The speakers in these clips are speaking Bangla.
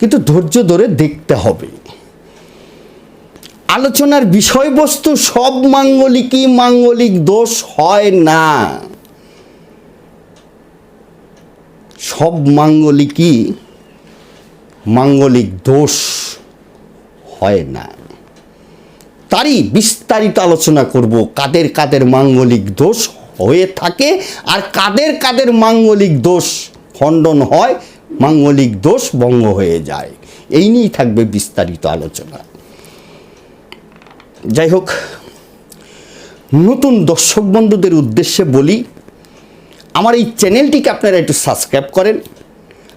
কিন্তু ধৈর্য ধরে দেখতে হবে। আলোচনার বিষয়বস্তু সব মাঙ্গলিকই মাঙ্গলিক দোষ হয় না। সব মাঙ্গলিকই মাঙ্গলিক দোষ হয় না। তারই বিস্তারিত আলোচনা করব, কাদের কাদের মাঙ্গলিক দোষ হয়ে থাকে আর কাদের কাদের মাঙ্গলিক দোষ খণ্ডন হয় মাঙ্গলিক দোষ ভঙ্গ হয়ে যায়। এই নিয়েই থাকবে বিস্তারিত আলোচনা। যাই হোক, নতুন দর্শক বন্ধুদের উদ্দেশ্যে বলি, আমার এই চ্যানেলটিকে আপনারা একটু সাবস্ক্রাইব করেন।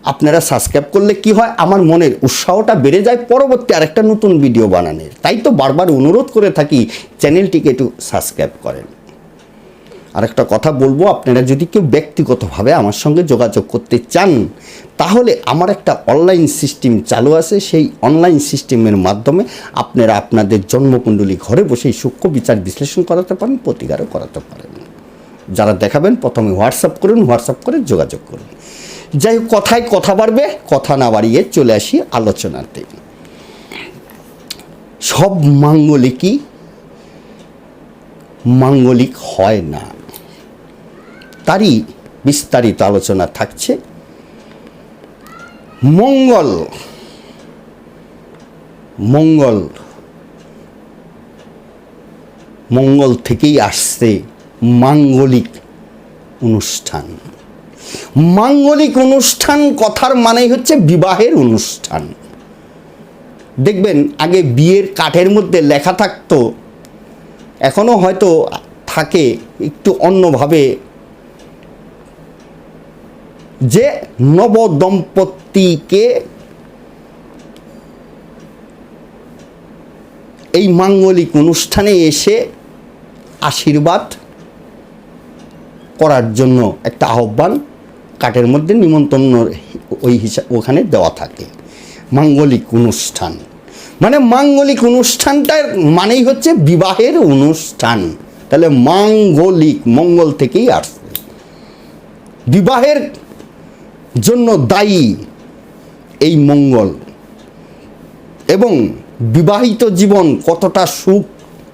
আপনারা সাবস্ক্রাইব করলে কি হয়, আমার মনের উৎসাহটা বেড়ে যায় পরবর্তী আরেকটা নতুন ভিডিও বানানোর। তাই তো বারবার অনুরোধ করে থাকি, চ্যানেলটিকে একটু সাবস্ক্রাইব করেন। আরেকটা কথা বলব, আপনারা যদি কেউ ব্যক্তিগতভাবে আমার সঙ্গে যোগাযোগ করতে চান, তাহলে আমার একটা অনলাইন সিস্টেম চালু আছে। সেই অনলাইন সিস্টেমের মাধ্যমে আপনারা আপনাদের জন্মকুণ্ডলী ঘরে বসেই সূক্ষ্ম বিচার বিশ্লেষণ করাতে পারেন, প্রতিকারও করাতে পারেন। যারা দেখাবেন, প্রথমে হোয়াটসঅ্যাপ করুন হোয়াটসঅ্যাপ করে যোগাযোগ করুন। যাই হোক, কথায় কথা বাড়বে, কথা না বাড়িয়ে চলে আসি আলোচনাতে। সব মাঙ্গলিকই মাঙ্গলিক হয় না। তারই বিস্তারিত আলোচনা থাকছে। মঙ্গল। মঙ্গল। মঙ্গল থেকেই আসছে মাঙ্গলিক অনুষ্ঠান। মাঙ্গলিক অনুষ্ঠান কথার মানেই হচ্ছে বিবাহের অনুষ্ঠান। দেখবেন, আগে বিয়ের কাঠের মধ্যে লেখা থাকতো এখনও হয়তো থাকে, একটু অন্যভাবে যে নবদম্পতিকে এই মাঙ্গলিক অনুষ্ঠানে এসে আশীর্বাদ করার জন্য একটা আহ্বান কাঠের মধ্যে নিমন্ত্রণ ওই হিসাব ওখানে দেওয়া থাকে। মাঙ্গলিক অনুষ্ঠান। মানে মাঙ্গলিক অনুষ্ঠানটার মানেই হচ্ছে বিবাহের অনুষ্ঠান। তাহলে মাঙ্গলিক মঙ্গল থেকেই আসছে বিবাহের জন্য দায়ী এই মঙ্গল। এবং বিবাহিত জীবন কতটা সুখ,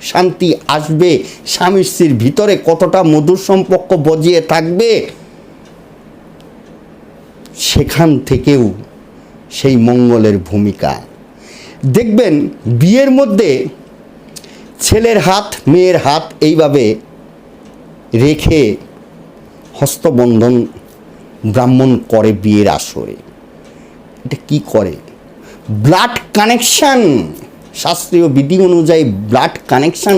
শান্তি আসবে, স্বামী স্ত্রীর ভিতরে কতটা মধুর সম্পর্ক বজিয়ে থাকবে, সেখান থেকেও সেই মঙ্গলের ভূমিকা। দেখবেন, বিয়ের মধ্যে ছেলের হাত, মেয়ের হাত এইভাবে রেখে হস্তবন্ধন ব্রাহ্মণ করে বিয়ের আসরে। এটা কি করে? ব্লাড কানেকশান শাস্ত্রীয় বিধি অনুযায়ী ব্লাড কানেকশান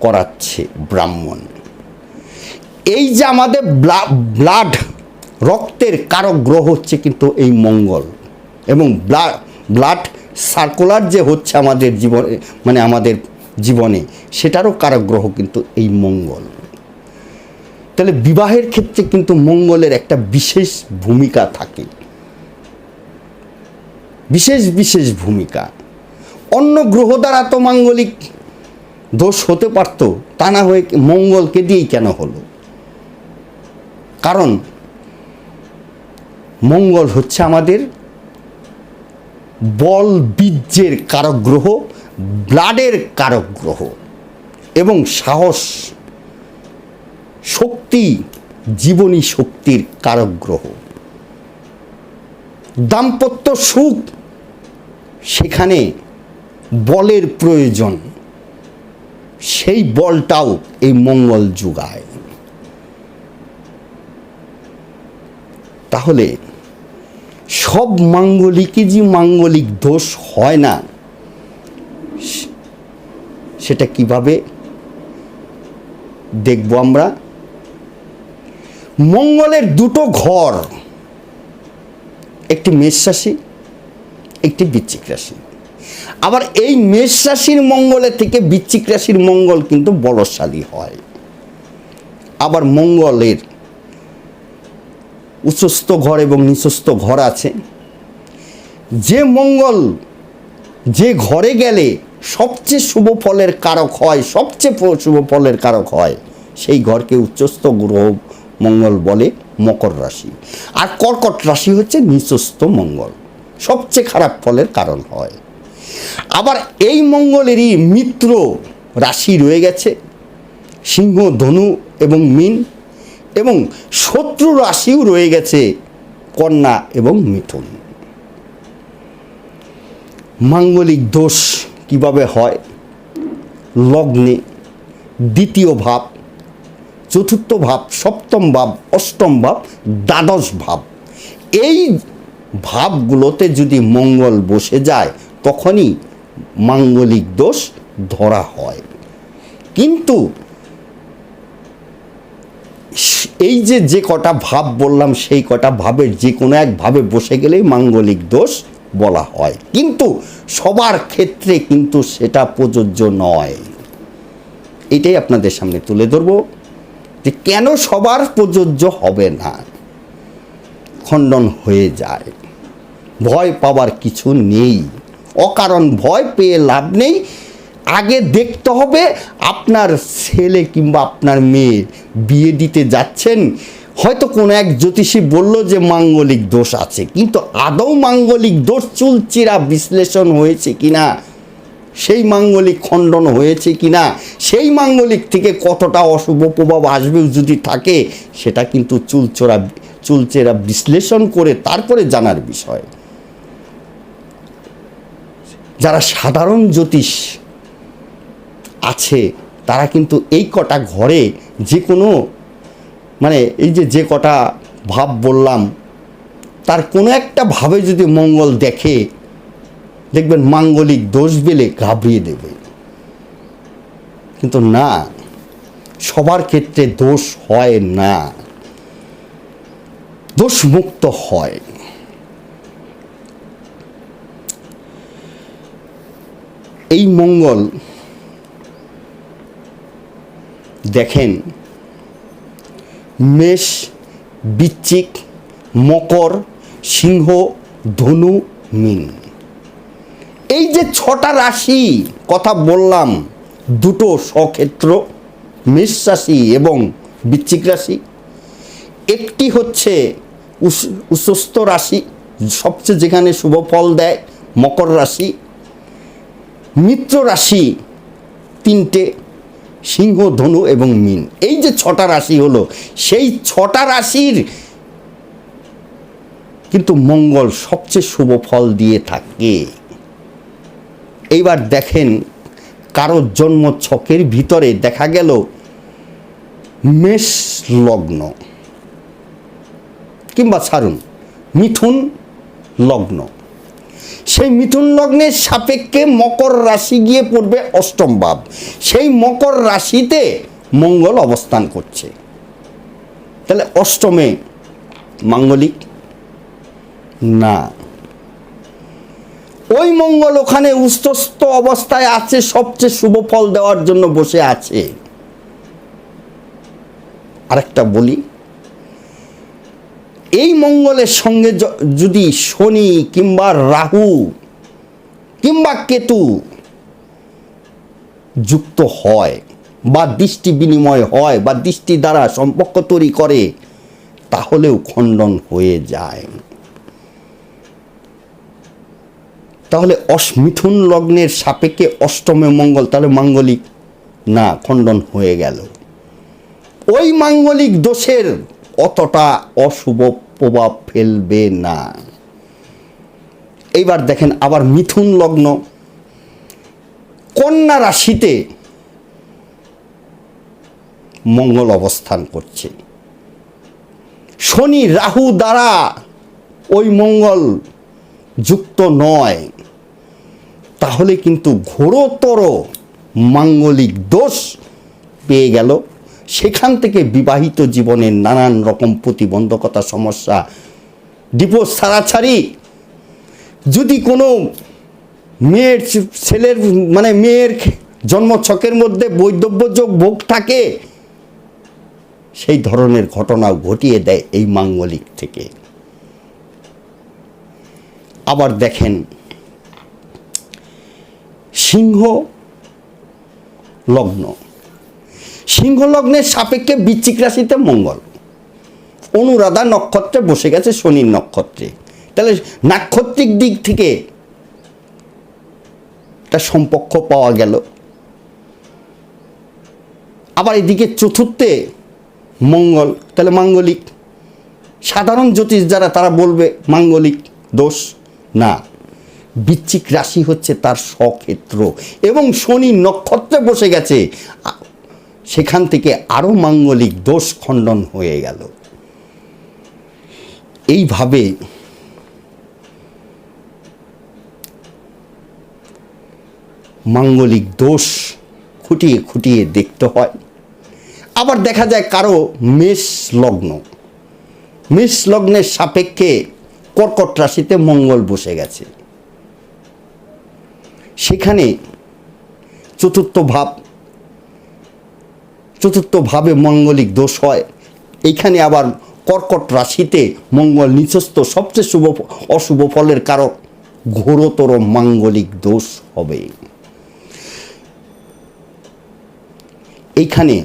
করাচ্ছে ব্রাহ্মণ। এই যে আমাদের ব্লাড রক্তের কারক গ্রহ হচ্ছে কিন্তু এই মঙ্গল এবং ব্লাড সার্কুলার যে হচ্ছে আমাদের জীবনে মানে আমাদের জীবনে, সেটারও কারক গ্রহ কিন্তু এই মঙ্গল। তাহলে বিবাহের ক্ষেত্রে কিন্তু মঙ্গলের একটা বিশেষ ভূমিকা থাকে। বিশেষ বিশেষ ভূমিকা। অন্য গ্রহ দ্বারা তো মাঙ্গলিক দোষ হতে পারত, তা না হয়ে মঙ্গলকে দিয়েই কেন হলো? কারণ মঙ্গল হচ্ছে আমাদের বল বীর্যের কারক গ্রহ, ব্লাডের কারক গ্রহ এবং সাহস শক্তি জীবনী শক্তির কারক গ্রহ দাম্পত্য সুখ সেখানে বলের প্রয়োজন। সেই বলটাও এই মঙ্গল যুগায়। তাহলে সব মাঙ্গলিকই যে মাঙ্গলিক দোষ হয় না সেটা কীভাবে দেখব আমরা? মঙ্গলের দুটো ঘর, একটি মেষ রাশি, একটি বৃশ্চিক রাশি। আবার এই মেষ রাশির মঙ্গলের থেকে বৃশ্চিক রাশির মঙ্গল কিন্তু বলশালী হয়। আবার মঙ্গলের উচ্চস্থ ঘর এবং নিচস্থ ঘর আছে। যে মঙ্গল যে ঘরে গেলে সবচেয়ে শুভ ফলের কারক হয়, সবচেয়ে শুভ ফলের কারক হয়, সেই ঘরকে উচ্চস্থ গ্রহ মঙ্গল বলে মকর রাশি। আর কর্কট রাশি হচ্ছে নিচস্থ মঙ্গল। সবচেয়ে খারাপ ফলের কারণ হয়। আবার এই মঙ্গলেরই মিত্র রাশি রয়ে গেছে। সিংহ, ধনু এবং মিন এবং শত্রু রাশিও রয়ে গেছে, কন্যা এবং মিথুন। মাঙ্গলিক দোষ কীভাবে হয়? লগ্নে দ্বিতীয় ভাব চতুর্থ ভাব, সপ্তম ভাব, অষ্টম ভাব, দ্বাদশ ভাব। এই ভাবগুলোতে যদি মঙ্গল বসে যায়, তখনই মাঙ্গলিক দোষ ধরা হয়। কিন্তু এই যে যে কটা ভাব বললাম, সেই কটা ভাবের যে কোনো এক ভাবে বসে গেলেই মাঙ্গলিক দোষ বলা হয়। কিন্তু সবার ক্ষেত্রে কিন্তু সেটা প্রযোজ্য নয়। এটাই আপনাদের সামনে তুলে ধরব। যে কেন সবার প্রযোজ্য হবে না? খণ্ডন হয়ে যায়। ভয় পাওয়ার কিছু নেই। অকারণ ভয় পেয়ে লাভ নেই। আগে দেখতে হবে আপনার ছেলে কিংবা আপনার মেয়ে বিয়ে দিতে যাচ্ছেন। হয়তো কোনো এক জ্যোতিষী বলল যে মাঙ্গলিক দোষ আছে, কিন্তু আদৌ মাঙ্গলিক দোষ চুলচিরা বিশ্লেষণ হয়েছে কিনা? সেই মাঙ্গলিক খণ্ডন হয়েছে কি না সেই মাঙ্গলিক থেকে কতটা অশুভ প্রভাব আসবে যদি থাকে, সেটা কিন্তু চুলচোরা, চুলচেরা বিশ্লেষণ করে তারপরে জানার বিষয়। যারা সাধারণ জ্যোতিষ আছে, তারা কিন্তু এই কটা ঘরে যে কোনো মানে এই যে যে কটা ভাব বললাম, তার কোনো একটা ভাবে যদি মঙ্গল দেখে দেখবেন মাঙ্গলিক দোষ বেলে ঘাবড়িয়ে দেবে। কিন্তু না, সবার ক্ষেত্রে দোষ হয় না। দোষমুক্ত হয়। এই মঙ্গল দেখেন, মেষ বৃশ্চিক মকর, সিংহ, ধনু, মিন। যে ছটা রাশি কথা বললাম, দুটো সক্ষেত্র মেষ রাশি এবং বৃশ্চিক রাশি। একটি হচ্ছে উস- উচ্চস্থ রাশি, সবচেয়ে যেখানে শুভ ফল দেয়, মকর রাশি। মিত্র রাশি তিনটে, সিংহ, ধনু এবং মিন। এই যে ছটা রাশি হলো, সেই ছটা রাশির কিন্তু মঙ্গল সবচেয়ে শুভ ফল দিয়ে থাকে। এইবার দেখেন কারোর জন্ম ছকের ভিতরে দেখা গেল মেষ লগ্ন কিংবা ছাড়ুন মিথুন লগ্ন। সেই মিথুন লগ্নের সাপেক্ষে মকর রাশি গিয়ে পড়বে অষ্টম ভাব। সেই মকর রাশিতে মঙ্গল অবস্থান করছে। তাহলে অষ্টমে মাঙ্গলিক? না। ওই মঙ্গল ওখানে উস্তস্ত অবস্থায় আছে, সবচেয়ে শুভ ফল দেওয়ার জন্য বসে আছে। আরেকটা বলি, এই মঙ্গলের সঙ্গে যদি শনি কিংবা রাহু কিংবা কেতু যুক্ত হয় বা দৃষ্টি বিনিময় হয় বা দৃষ্টি দ্বারা সম্পর্ক তৈরি করে, তাহলেও খণ্ডন হয়ে যায়। তাহলে অস্মিথুন লগ্নের সাপেক্ষে অষ্টমে মঙ্গল, তাহলে মাঙ্গলিক না, খণ্ডন হয়ে গেল। ওই মাঙ্গলিক দোষের অতটা অশুভ প্রভাব ফেলবে না। এইবার দেখেন আবার মিথুন লগ্ন। কন্যা রাশিতে মঙ্গল অবস্থান করছে। শনি রাহু দ্বারা ওই মঙ্গল যুক্ত নয়। তাহলে কিন্তু ঘোরতর মাঙ্গলিক দোষ পেয়ে গেল। সেখান থেকে বিবাহিত জীবনের নানান রকম প্রতিবন্ধকতা, সমস্যা ডিপোজ ছাড়াছাড়ি। যদি কোনো মেয়ের ছেলের মানে মেয়ের জন্মছকের মধ্যে বৈধব্য যোগ ভোগ থাকে, সেই ধরনের ঘটনাও ঘটিয়ে দেয় এই মাঙ্গলিক থেকে। আবার দেখেন সিংহ লগ্ন। সিংহ লগ্নের সাপেক্ষে বৃশ্চিক রাশিতে মঙ্গল। অনুরাধা নক্ষত্রে বসে গেছে শনির নক্ষত্রে। তাহলে নাক্ষত্রিক দিক থেকে একটা সম্পর্ক পাওয়া গেল। আবার এদিকে চতুর্থে মঙ্গল, তাহলে মাঙ্গলিক। সাধারণ জ্যোতিষ যারা, তারা বলবে মাঙ্গলিক দোষ না। বৃশ্চিক রাশি হচ্ছে তার স্বক্ষেত্র। এবং শনি নক্ষত্রে বসে গেছে। সেখান থেকে আরও মাঙ্গলিক দোষ খণ্ডন হয়ে গেল। এইভাবে মাঙ্গলিক দোষ খুঁটিয়ে খুঁটিয়ে দেখতে হয়। আবার দেখা যায় কারও মেষ লগ্ন। মেষ লগ্নের সাপেক্ষে কর্কট রাশিতে মঙ্গল বসে গেছে। সেখানে চতুর্থ ভাব, চতুর্থ ভাবে মঙ্গলিক দোষ হয়। এইখানে আবার কর্কট রাশিতে মঙ্গল নিচস্থ সবচেয়ে শুভ, অশুভ ফলের কারক ঘোরতর মাঙ্গলিক দোষ হবে। এইখানে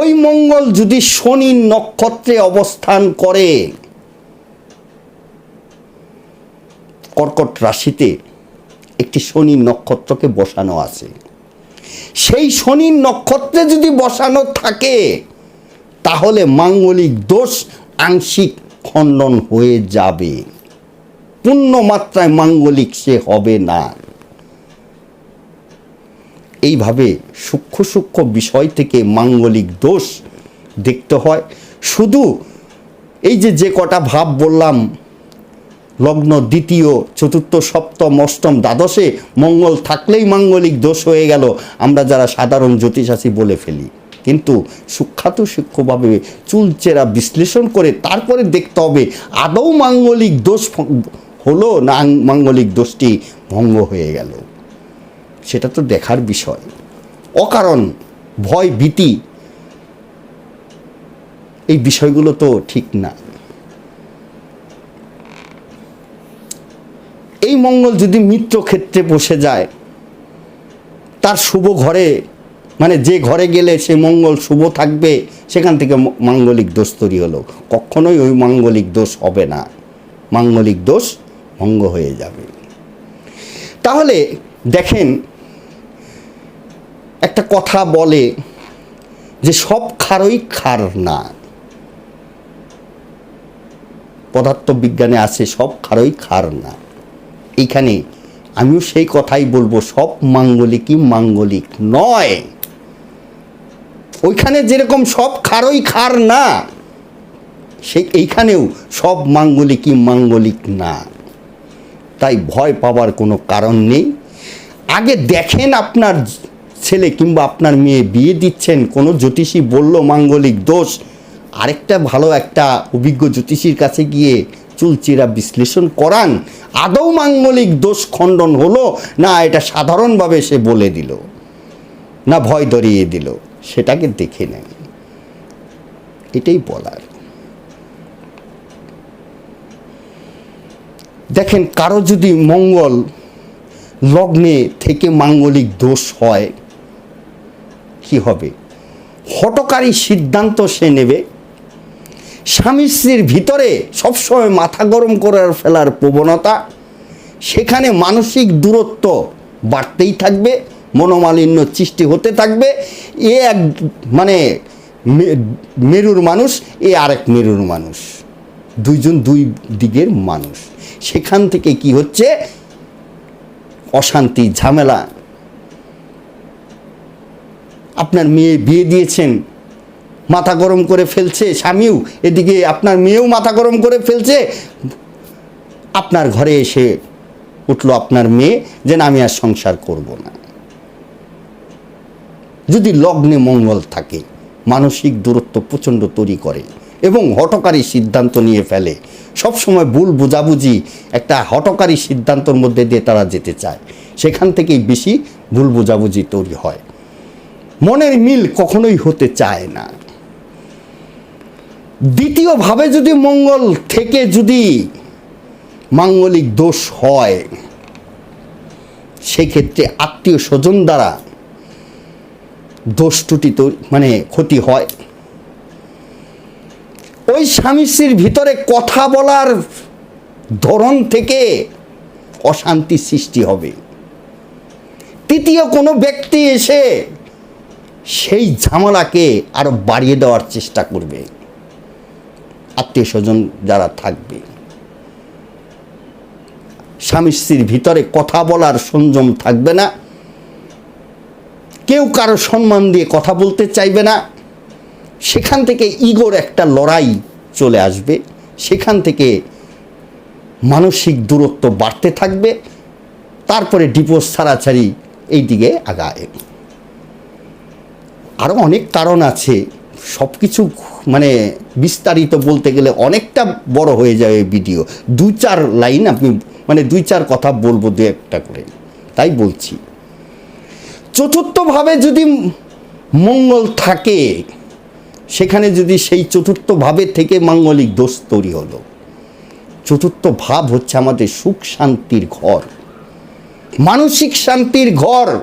ওই মঙ্গল যদি শনি নক্ষত্রে অবস্থান করে, কর্কট রাশিতে একটি শনি নক্ষত্রকে বসানো আছে। সেই শনি নক্ষত্রে যদি বসানো থাকে, তাহলে মাঙ্গলিক দোষ আংশিক খণ্ডন হয়ে যাবে। পূর্ণ মাত্রায় মাঙ্গলিক সে হবে না। এইভাবে সূক্ষ্ম সূক্ষ্ম বিষয় থেকে মাঙ্গলিক দোষ দেখতে হয়। শুধু এই যে যে কটা ভাব বললাম লগ্ন দ্বিতীয়, চতুর্থ, সপ্তম, অষ্টম, দ্বাদশে মঙ্গল থাকলেই মাঙ্গলিক দোষ হয়ে গেল। আমরা যারা সাধারণ জ্যোতিষ আছি বলে ফেলি, কিন্তু সুখ্যাত সূক্ষ্মভাবে চুলচেরা বিশ্লেষণ করে তারপরে দেখতে হবে, আদৌ মাঙ্গলিক দোষ হলো না মাঙ্গলিক দোষটি ভঙ্গ হয়ে গেল? সেটা তো দেখার বিষয়। অকারণ, ভয়, ভীতি, এই বিষয়গুলো তো ঠিক না। এই মঙ্গল যদি মিত্র ক্ষেত্রে বসে যায়, তার শুভ ঘরে মানে যে ঘরে গেলে সে মঙ্গল শুভ থাকবে, সেখান থেকে মাঙ্গলিক দোষ তৈরি হলো। কখনোই ওই মাঙ্গলিক দোষ হবে না। মাঙ্গলিক দোষ ভঙ্গ হয়ে যাবে। তাহলে দেখেন, একটা কথা বলে যে সব খারই খার না। পদার্থবিজ্ঞানে আছে সব খারই খার না। এইখানে, আমিও সেই কথাই বলব, সব মাঙ্গলিকই মাঙ্গলিক নয়। ওইখানে যেরকম সব খারই খার না সেই এইখানেও সব মাঙ্গলিকই মাঙ্গলিক না। তাই ভয় পাওয়ার কোনো কারণ নেই। আগে দেখেন আপনার ছেলে কিংবা আপনার মেয়ে বিয়ে দিচ্ছেন, কোনো জ্যোতিষী বলল মাঙ্গলিক দোষ, আরেকটা ভালো একটা অভিজ্ঞ জ্যোতিষীর কাছে গিয়ে চুলচিরা বিশ্লেষণ করান। আদৌ মাঙ্গলিক দোষ খণ্ডন হলো না এটা সাধারণভাবে সে বলে দিল, না ভয় ধরিয়ে দিল, সেটাকে দেখে নেন এটাই বলার। দেখেন, কারও যদি মঙ্গল লগ্নে থেকে মাঙ্গলিক দোষ হয়, কি হবে? হটকারী সিদ্ধান্ত সে নেবে। স্বামী স্ত্রীর ভিতরে সবসময় মাথা গরম করার ফেলার প্রবণতা, সেখানে মানসিক দূরত্ব বাড়তেই থাকবে, মনোমালিন্য সৃষ্টি হতে থাকবে। এ এক মানে মেরুর মানুষ, এ আরেক মেরুর মানুষ। দুইজন দুই দিকের মানুষ। সেখান থেকে কি হচ্ছে? অশান্তি, ঝামেলা। আপনার মেয়ে বিয়ে দিয়েছেন মাথা গরম করে ফেলছে, স্বামীও, এদিকে আপনার মেয়েও মাথা গরম করে ফেলছে। আপনার ঘরে এসে উঠল আপনার মেয়ে, যে না আমি আর সংসার করব না। যদি লগ্নে মঙ্গল থাকে, মানসিক দূরত্ব প্রচণ্ড তৈরি করে এবং হটকারী সিদ্ধান্ত নিয়ে ফেলে, সবসময় ভুল বোঝাবুঝি একটা হটকারী সিদ্ধান্তর মধ্যে দিয়ে তারা যেতে চায়, সেখান থেকেই বেশি ভুল বোঝাবুঝি তৈরি হয়। মনের মিল কখনোই হতে চায় না। দ্বিতীয়ভাবে যদি মঙ্গল থেকে যদি মাঙ্গলিক দোষ হয়, সেক্ষেত্রে আত্মীয় স্বজন দ্বারা দোষ তৈ- মানে ক্ষতি হয়। ওই স্বামী স্ত্রীর ভিতরে কথা বলার ধরন থেকে অশান্তি সৃষ্টি হবে। তৃতীয় কোনো ব্যক্তি এসে সেই ঝামেলাকে আরও বাড়িয়ে দেওয়ার চেষ্টা করবে। আত্মীয় স্বজন যারা থাকবে। স্বামী স্ত্রীর ভিতরে কথা বলার সংযম থাকবে না। কেউ কারও সম্মান দিয়ে কথা বলতে চাইবে না। সেখান থেকে ইগোর একটা লড়াই চলে আসবে। সেখান থেকে মানসিক দূরত্ব বাড়তে থাকবে। তারপরে ডিভোর্স ছাড়াছাড়ি এই দিকে আগায়। আরও অনেক কারণ আছে সব কিছু মানে বিস্তারিত বলতে গেলে অনেকটা বড় হয়ে যাবে ভিডিও দু চার লাইন আপনি মানে দুই চার কথা বলব দু একটা করে। তাই বলছি। চতুর্থভাবে যদি মঙ্গল থাকে, সেখানে যদি সেই চতুর্থ ভাবের থেকে মাঙ্গলিক দোষ তৈরি হলো। চতুর্থ ভাব হচ্ছে আমাদের সুখ শান্তির ঘর। মানসিক শান্তির ঘর।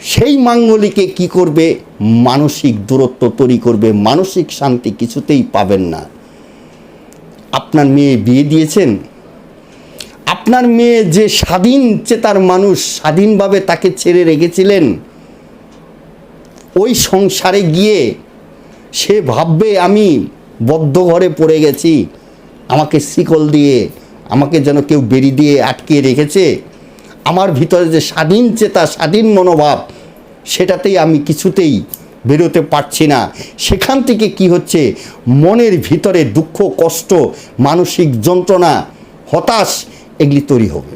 সেই মাঙ্গলিকে কি করবে? মানসিক দূরত্ব তৈরি করবে। মানসিক শান্তি কিছুতেই পাবেন না। আপনার মেয়ে বিয়ে দিয়েছেন। আপনার মেয়ে যে স্বাধীন চেতার মানুষ, স্বাধীনভাবে তাকে ছেড়ে রেখেছিলেন, ওই সংসারে গিয়ে সে ভাববে, আমি বদ্ধ ঘরে পড়ে গেছি। আমাকে শিকল দিয়ে, আমাকে যেন কেউ বেরি দিয়ে আটকে রেখেছে আমার ভিতরে যে স্বাধীন চেতা, স্বাধীন মনোভাব, সেটাতেই আমি কিছুতেই বেরোতে পারছি না। সেখান থেকে কি হচ্ছে? মনের ভিতরে দুঃখ, কষ্ট, মানসিক যন্ত্রণা, হতাশ এগুলি তৈরি হবে।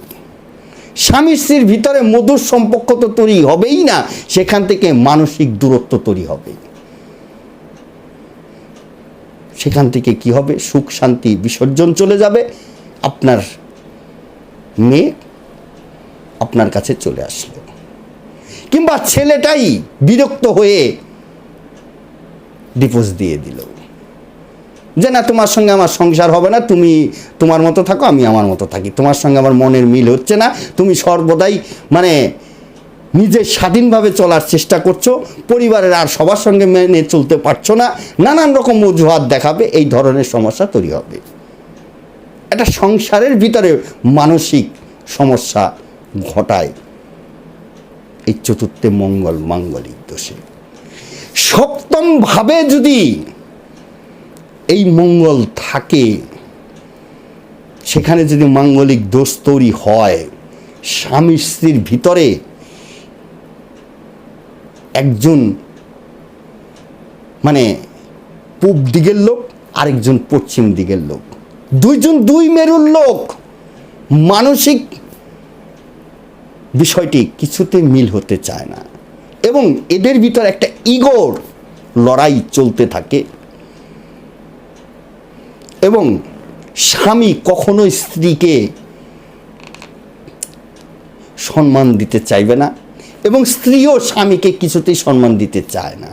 স্বামী স্ত্রীর ভিতরে মধুর সম্পর্ক তো তৈরি হবেই না, সেখান থেকে মানসিক দূরত্ব তৈরি হবে। সেখান থেকে কি হবে? সুখ, শান্তি, বিসর্জন চলে যাবে। আপনার মেয়ে আপনার কাছে চলে আসলো। কিংবা ছেলেটাই বিরক্ত হয়ে ডিভোর্স দিয়ে দিল। যে না, তোমার সঙ্গে আমার সংসার হবে না, তুমি তোমার মতো থাকো, আমি আমার মতো থাকি। তোমার সঙ্গে আমার মনের মিল হচ্ছে না, তুমি সর্বদাই মানে নিজে স্বাধীনভাবে চলার চেষ্টা করছ, পরিবারের আর সবার সঙ্গে মেনে চলতে পারছ না, নানান রকম অজুহাত দেখাবে, এই ধরনের সমস্যা তৈরি হবে। একটা সংসারের ভিতরে মানসিক সমস্যা ঘটায়। এই চতুর্থে মঙ্গল মাঙ্গলিক দোষে। সপ্তমভাবে যদি এই মঙ্গল থাকে, সেখানে যদি মাঙ্গলিক দোষ তৈরি হয়, স্বামী স্ত্রীর ভিতরে একজন মানে পূব দিকের লোক, আরেকজন পশ্চিম দিকের লোক। দুইজন দুই মেরুর লোক। মানসিক বিষয়টি কিছুতে মিল হতে চায় না। এবং এদের ভিতর একটা ইগোর লড়াই চলতে থাকে। এবং স্বামী কখনোই স্ত্রীকে সম্মান দিতে চাইবে না এবং স্ত্রীও স্বামীকে কিছুতেই সম্মান দিতে চায় না।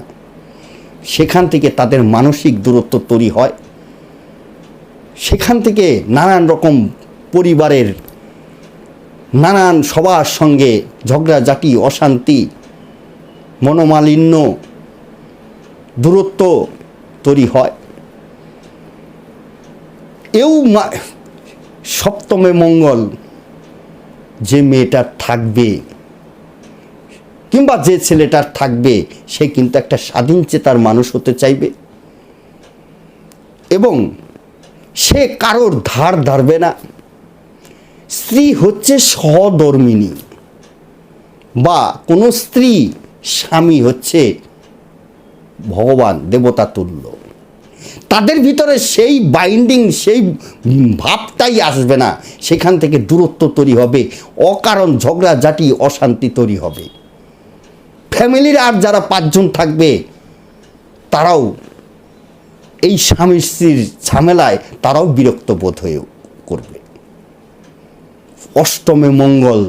সেখান থেকে তাদের মানসিক দূরত্ব তৈরি হয়। সেখান থেকে নানান রকম পরিবারের নানান সবার সঙ্গে ঝগড়াঝাটি অশান্তি, মনোমালিন্য, দূরত্ব তৈরি হয়। এও সপ্তমে মঙ্গল, যে মেয়েটার থাকবে কিংবা যে ছেলেটার থাকবে, সে কিন্তু একটা স্বাধীন চেতার মানুষ হতে চাইবে। এবং সে কারোর ধার ধারবে না। স্ত্রী হচ্ছে সহধর্মিনী বা কোনো স্ত্রী স্বামী হচ্ছে ভগবান দেবতা তুল্য তাদের ভিতরে সেই বাইন্ডিং সেই ভাবটাই আসবে না। সেখান থেকে দূরত্ব তৈরি হবে, অকারণ ঝগড়া জাটি অশান্তি তৈরি হবে। ফ্যামিলির আর যারা পাঁচজন থাকবে, তারাও এই স্বামী স্ত্রীর ঝামেলায় তারাও বিরক্ত বোধ হয়ে করবে। অষ্টমে মঙ্গল।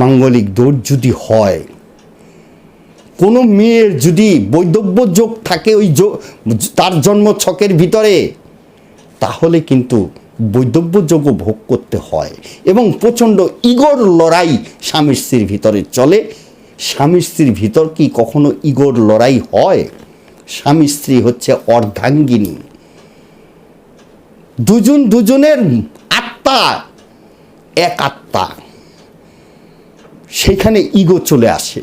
মাঙ্গলিক দোষ যদি হয়, কোনো মেয়ের যদি বৈদব্য যোগ থাকে ওই তার জন্ম ছকের ভিতরে, তাহলে কিন্তু বৈদব্য যোগও ভোগ করতে হয় এবং প্রচণ্ড ইগর লড়াই স্বামী স্ত্রীর ভিতরে চলে। স্বামী স্ত্রীর ভিতর কি কখনো ইগর লড়াই হয়? স্বামী স্ত্রী হচ্ছে অর্ধাঙ্গিনী। দুজন দুজনের এক আত্মা। সেখানে ইগো চলে আসে।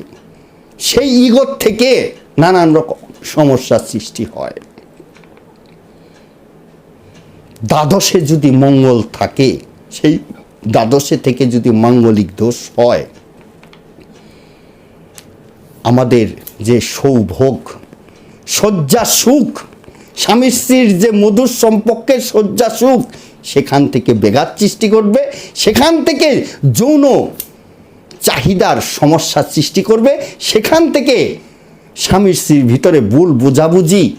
সেই ইগোর থেকে নানান রকম সমস্যার সৃষ্টি হয়। দ্বাদশে যদি মঙ্গল থাকে, সেই দ্বাদশে থেকে যদি মাঙ্গলিক দোষ হয়, আমাদের যে সৌভোগ, শয্যা সুখ, স্বামী স্ত্রীর যে মধুর সম্পর্কের শয্যা সুখ সেখান থেকে বেঘাত সৃষ্টি করবে সেখান থেকে যৌন চাহিদার সমস্যার সৃষ্টি করবে, সেখান থেকে স্বামী স্ত্রীর ভিতরে ভুল বোঝাবুঝি,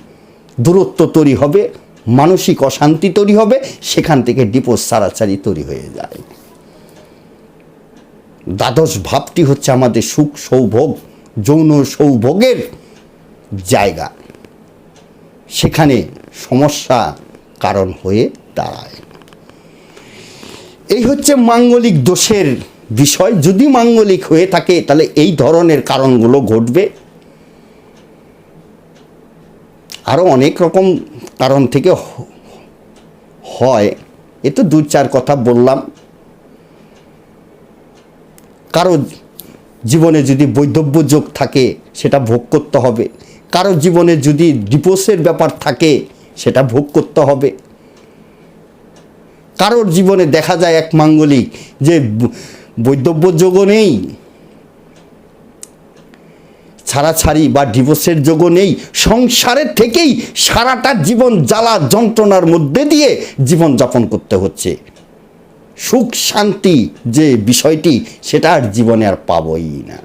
দূরত্ব তৈরি হবে, মানসিক অশান্তি তৈরি হবে, সেখান থেকে ডিপোজ সারাচারি তৈরি হয়ে যায়। দ্বাদশ ভাবটি হচ্ছে আমাদের সুখ সৌভোগ, যৌন সৌভোগের জায়গা। সেখানে সমস্যা কারণ হয়ে দাঁড়ায়। এই হচ্ছে মাঙ্গলিক দোষের বিষয়। যদি মাঙ্গলিক হয়ে থাকে, তাহলে এই ধরনের কারণগুলো ঘটবে। আরও অনেক রকম কারণ থেকে হয়। এ তো দু চার কথা বললাম। কারও জীবনে যদি বৈধব্য যোগ থাকে, সেটা ভোগ করতে হবে। কারও জীবনে যদি ডিপোসের ব্যাপার থাকে, সেটা ভোগ করতে হবে। কারোর জীবনে দেখা যায় এক মাঙ্গলিক যে বৈধব্য যোগও নেই, ছাড়াছাড়ি বা ডিভোর্সের যোগও নেই, সংসারের থেকেই সারাটা জীবন জ্বালা যন্ত্রণার মধ্যে দিয়ে জীবন যাপন করতে হচ্ছে। সুখ, শান্তি যে বিষয়টি, সেটা আর জীবনে আর পাবই না।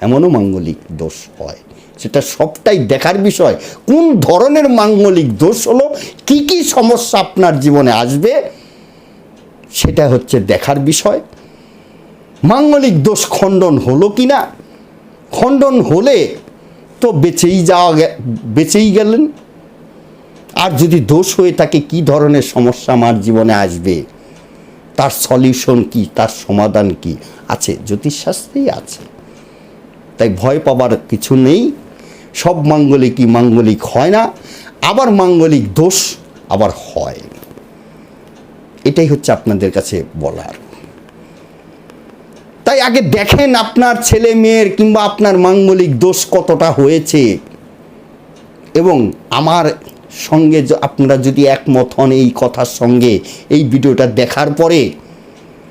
এমনও মাঙ্গলিক দোষ হয়। সেটা সবটাই দেখার বিষয়। কোন ধরনের মাঙ্গলিক দোষ হলো? কি কি সমস্যা আপনার জীবনে আসবে? সেটা হচ্ছে দেখার বিষয়। মাঙ্গলিক দোষ খণ্ডন হলো কি না খণ্ডন হলে তো বেঁচেই যাওয়া বেঁচেই গেলেন। আর যদি দোষ হয়ে থাকে, কি ধরনের সমস্যা আমার জীবনে আসবে? তার সলিউশন কি? তার সমাধান কি? আছে, জ্যোতিষশাস্ত্রেই আছে। তাই ভয় পাবার কিছু নেই। সব মাঙ্গলিকই মাঙ্গলিক হয় না। আবার মাঙ্গলিক দোষ আবার হয়। এটাই হচ্ছে আপনাদের কাছে বলার। তাই আগে দেখেন আপনার ছেলে মেয়ের কিংবা আপনার মাঙ্গলিক দোষ কতটা হয়েছে। এবং আমার সঙ্গে আপনারা যদি একমত হন এই কথার সঙ্গে, এই ভিডিওটা দেখার পরে,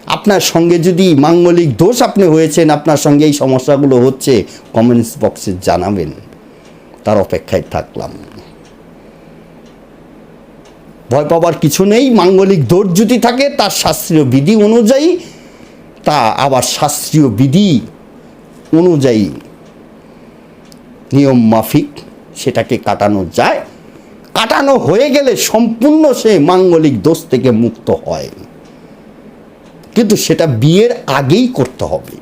আপনার সঙ্গে যদি মাঙ্গলিক দোষ আপনি হয়েছেন, আপনার সঙ্গে এই সমস্যাগুলো হচ্ছে, কমেন্টস বক্সে জানাবেন। তার অপেক্ষায় থাকলাম। ভয় পাবার কিছু নেই। মাঙ্গলিক দোষ যদি থাকে, তার শাস্ত্রীয় বিধি অনুযায়ী, তা আবার শাস্ত্রীয় বিধি অনুযায়ী নিয়ম মাফিক সেটাকে কাটানো যায়। কাটানো হয়ে গেলে সম্পূর্ণ সে মাঙ্গলিক দোষ থেকে মুক্ত হয়। কিন্তু সেটা বিয়ের আগেই করতে হবে।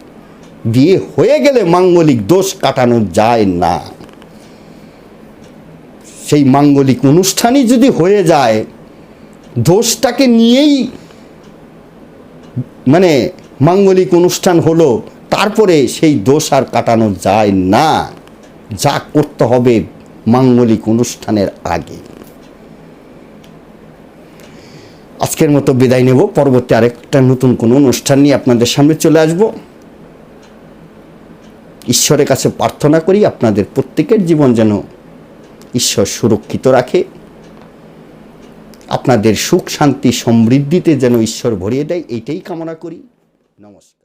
বিয়ে হয়ে গেলে মাঙ্গলিক দোষ কাটানো যায় না। সেই মাঙ্গলিক অনুষ্ঠানই যদি হয়ে যায় দোষটাকে নিয়েই মানে মাঙ্গলিক অনুষ্ঠান হলো, তারপরে সেই দোষ আর কাটানো যায় না। যা করতে হবে মাঙ্গলিক অনুষ্ঠানের আগে। আজকের মতো বিদায় নেব। পরবর্তী আরেকটা নতুন কোনো অনুষ্ঠান নিয়ে আপনাদের সামনে চলে আসব। ঈশ্বরের কাছে প্রার্থনা করি, আপনাদের প্রত্যেকের জীবন যেন ঈশ্বর সুরক্ষিত রাখে। আপনাদের সুখ শান্তি সমৃদ্ধিতে যেন ঈশ্বর ভরিয়ে দেয় এইটাই কামনা করি। নমস্কার।